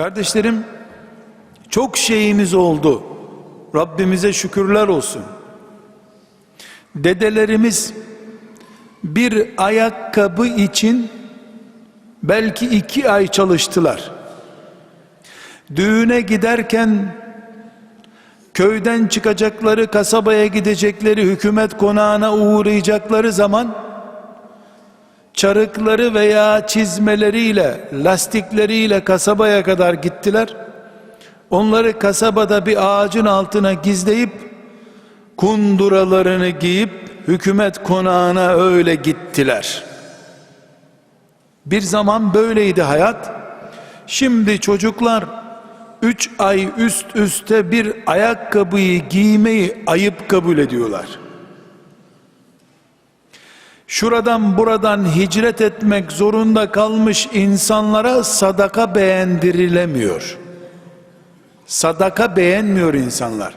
Kardeşlerim çok şeyimiz oldu. Rabbimize şükürler olsun. Dedelerimiz bir ayakkabı için belki iki ay çalıştılar. Düğüne giderken köyden çıkacakları, kasabaya gidecekleri, hükümet konağına uğrayacakları zaman çarıkları veya çizmeleriyle, lastikleriyle kasabaya kadar gittiler. Onları kasabada bir ağacın altına gizleyip kunduralarını giyip hükümet konağına öyle gittiler. Bir zaman böyleydi hayat. Şimdi çocuklar üç ay üst üste bir ayakkabıyı giymeyi ayıp kabul ediyorlar. Şuradan buradan hicret etmek zorunda kalmış insanlara sadaka beğendirilemiyor. Sadaka beğenmiyor insanlar.